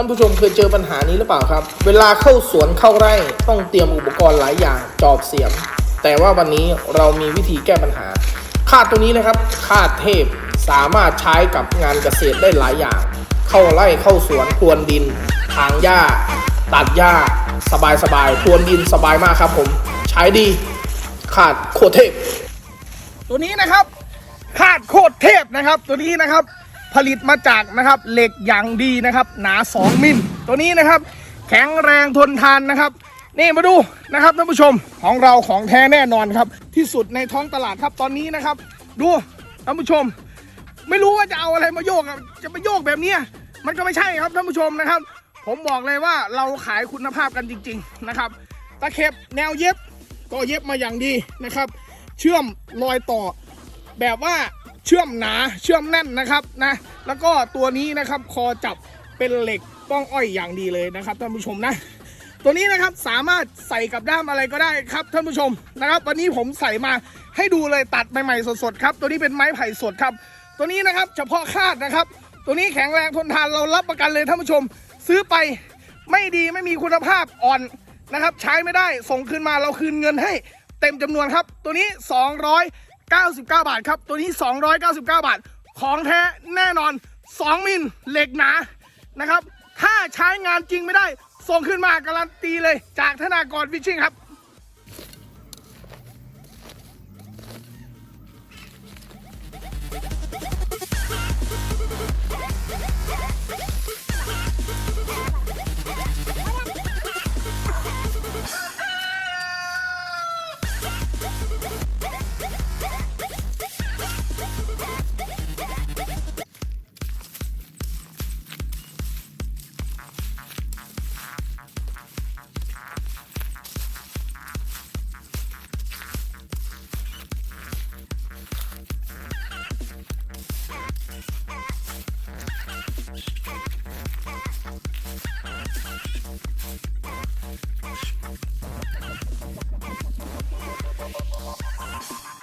ท่านผู้ชมเคยเจอปัญหานี้หรือเปล่าครับ เวลาเข้าสวนเข้าไร่ต้องเตรียมอุปกรณ์หลายอย่างจอบเสียม แต่ว่าวันนี้เรามีวิธีแก้ปัญหาคาดตัวนี้นะครับคาดเทพสามารถใช้กับงานเกษตรได้หลายอย่าง เข้าไร่เข้าสวนพรวนดิน ทางหญ้า ตัดหญ้า สบายสบายๆพรวนดินสบายมากครับผม ใช้ดีขาดโคตรเทพ ตัวนี้นะครับคาดโคตรเทพนะครับ ตัวนี้นะครับ ผลิตมาจากนะครับเหล็กอย่างดีนะครับ หนา 2 มิลตัวนี้นะครับ แข็งแรงทนทานนะครับ นี่มาดูนะครับท่านผู้ชมของเราของแท้แน่นอนครับ ที่สุดในท้องตลาดครับตอนนี้นะครับ ดูท่านผู้ชม ไม่รู้ว่าจะเอาอะไรมาโยกจะมาโยกแบบนี้มันก็ไม่ใช่ครับท่านผู้ชมนะครับ ผมบอกเลยว่าเราขายคุณภาพกันจริง ๆนะครับ ตะเข็บแนวเย็บก็เย็บมาอย่างดีนะครับ เชื่อมรอยต่อแบบว่า เชื่อมหนาเชื่อมแน่นนะครับนะแล้วก็ตัวนี้นะครับคอจับเป็นเหล็กป้องอ้อยอย่างดีเลยนะครับท่านผู้ชมนะ ตัวนี้นะครับสามารถใส่กับด้ามอะไรก็ได้ครับท่านผู้ชมนะครับ วันนี้ผมใส่มาให้ดูเลยตัดใหม่ๆสดๆครับ ตัวนี้เป็นไม้ไผ่สดครับ ตัวนี้นะครับเฉพาะคาดนะครับ ตัวนี้แข็งแรงทนทานเรารับประกันเลยท่านผู้ชม ซื้อไปไม่ดีไม่มีคุณภาพอ่อนนะครับ ใช้ไม่ได้ส่งคืนมาเราคืนเงินให้เต็มจำนวนครับ ตัวนี้ 299 บาทครับ ตัวนี้ 299 บาท ของแท้แน่นอน 2 มิลเหล็กหนานะครับ ถ้าใช้งานจริงไม่ได้ ส่งขึ้นมาการันตีเลย จากธนากรฟิชชิ่งครับ